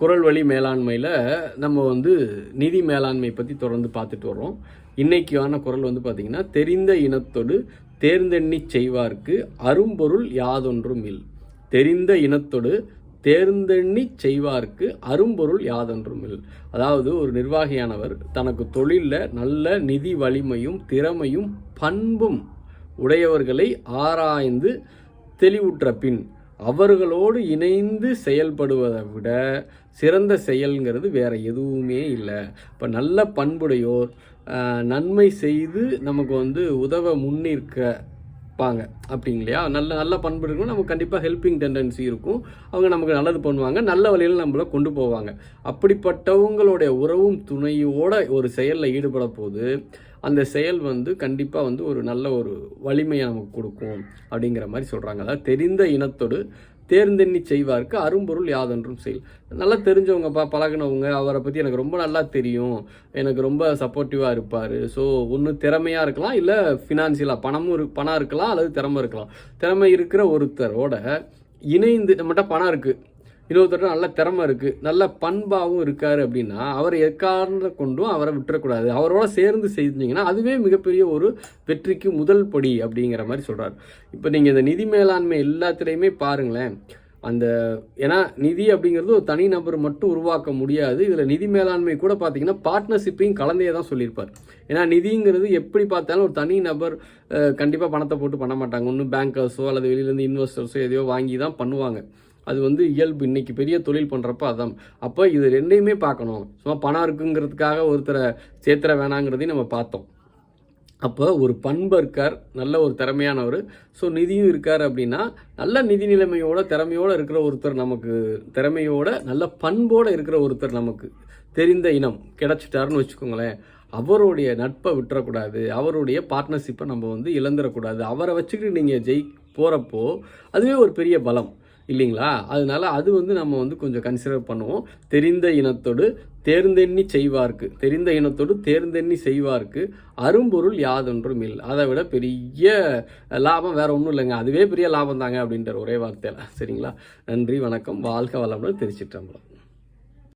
குரல் வழி மேலாண்மையில் நம்ம வந்து நிதி மேலாண்மை பற்றி தொடர்ந்து பார்த்துட்டு வரோம் இன்னைக்கான குரல் வந்து பார்த்திங்கன்னா தெரிந்த இனத்தோடு தேர்ந்தெண்ணிச் செய்வார்க்கு அரும்பொருள் யாதொன்றும் இல். தெரிந்த இனத்தோடு தேர்ந்தெண்ணிச் செய்வார்க்கு அரும்பொருள் யாதொன்றும் இல். அதாவது ஒரு நிர்வாகியானவர் தனக்கு தொழிலில் நல்ல நிதி வலிமையும் திறமையும் பண்பும் உடையவர்களை ஆராய்ந்து தெளிவுற்ற பின் அவர்களோடு இணைந்து செயல்படுவதை விட சிறந்த செயல்ங்கிறது வேறு எதுவுமே இல்லை. இப்போ நல்ல பண்புடையோர் நன்மை செய்து நமக்கு வந்து உதவ முன்னிற்க முன்னிற்கப்பாங்க அப்படிங்க இல்லையா? நல்ல நல்ல பண்பு இருக்கும். நமக்கு கண்டிப்பாக ஹெல்பிங் டெண்டன்சி இருக்கும். அவங்க நமக்கு நல்லது பண்ணுவாங்க. நல்ல வழியில் நம்மளை கொண்டு போவாங்க. அப்படிப்பட்டவங்களுடைய உறவும் துணையோட ஒரு செயலில் ஈடுபட போது அந்த செயல் வந்து கண்டிப்பாக வந்து ஒரு நல்ல ஒரு வலிமையை நமக்கு கொடுக்கும். அப்படிங்கிற மாதிரி சொல்கிறாங்க அதாவது தெரிந்த இனத்தோடு தேர்ந்தெண்ணி செய்வார்க்கு அரும்பொருள் யாதொன்றும் செயல் நல்லா தெரிஞ்சவங்கப்பா பழகுனவங்க அவரை பற்றி எனக்கு ரொம்ப நல்லா தெரியும். எனக்கு ரொம்ப சப்போர்ட்டிவாக இருப்பார். ஸோ ஒன்று திறமையாக இருக்கலாம் இல்லை ஃபினான்சியலாக பணமும் இரு பணம் இருக்கலாம் அல்லது திறமை இருக்கலாம். திறமை இருக்கிற ஒருத்தரோட இணைந்து நம்மகிட்ட பணம் இருக்குது இன்னொருத்தர் நல்ல திறமை இருக்குது நல்ல பண்பாகவும் இருக்கார் அப்படின்னா அவர் எக்காரணத்தை கொண்டும் அவரை விட்டுறக்கூடாது. அவரோட சேர்ந்து செஞ்சீங்கன்னா அதுவே மிகப்பெரிய ஒரு வெற்றிக்கு முதல் படி அப்படிங்கிற மாதிரி சொல்கிறார் இப்போ நீங்கள் இந்த நிதி மேலாண்மை எல்லாத்துலேயுமே பாருங்களேன். அந்த ஏன்னா நிதி அப்படிங்கிறது ஒரு தனி நபர் மட்டும் உருவாக்க முடியாது. இதில் நிதி மேலாண்மை கூட பார்த்தீங்கன்னா பார்ட்னர்ஷிப்பையும் கலந்தே தான் சொல்லியிருப்பார். ஏன்னா நிதிங்கிறது எப்படி பார்த்தாலும் ஒரு தனி நபர் கண்டிப்பாக பணத்தை போட்டு பண்ண மாட்டாங்க. ஒன்றும் பேங்கர்ஸோ அல்லது வெளியிலேருந்து இன்வெஸ்டர்ஸோ எதையோ வாங்கி தான் பண்ணுவாங்க. அது வந்து இயல்பு. இன்னைக்கு பெரிய தொழில் பண்ணுறப்ப அதான். அப்போ இது ரெண்டையுமே பார்க்கணும். சும்மா பணம் இருக்குங்கிறதுக்காக ஒருத்தரை சேர்த்துற வேணாங்கிறதையும் நம்ம பார்த்தோம். அப்போ ஒரு பண்பு இருக்கார் நல்ல ஒரு திறமையானவர். ஸோ நிதியும் இருக்கார் அப்படின்னா நல்ல நிதி நிலைமையோட திறமையோட இருக்கிற ஒருத்தர் நமக்கு திறமையோட நல்ல பண்போடு இருக்கிற ஒருத்தர் நமக்கு தெரிந்த இனம் கிடைச்சிட்டாருன்னு வச்சுக்கோங்களேன். அவருடைய நட்பை விட்டுறக்கூடாது. அவருடைய பார்ட்னர்ஷிப்பை நம்ம வந்து இழந்துடக்கூடாது அவரை வச்சுக்கிட்டு நீங்கள் ஜெய் போகிறப்போ அதுவே ஒரு பெரிய பலம். இல்லைங்களா? அதனால அது வந்து நம்ம வந்து கொஞ்சம் கன்சிடர் பண்ணுவோம். தெரிந்த இனத்தோடு தேர்ந்தெண்ணி செய்வார்க்கு. தெரிந்த இனத்தோடு தேர்ந்தெண்ணி செய்வார்க்கு அரும்பொருள் யாதொன்றும் இல்லை. அதை விட பெரிய லாபம் வேற ஒன்றும் இல்லைங்க. அதுவே பெரிய லாபம் தாங்க அப்படின்ற ஒரே வார்த்தையில். சரிங்களா? நன்றி வணக்கம். வாழ்க வளமுடன் திருச்சிற்றம்பலம்.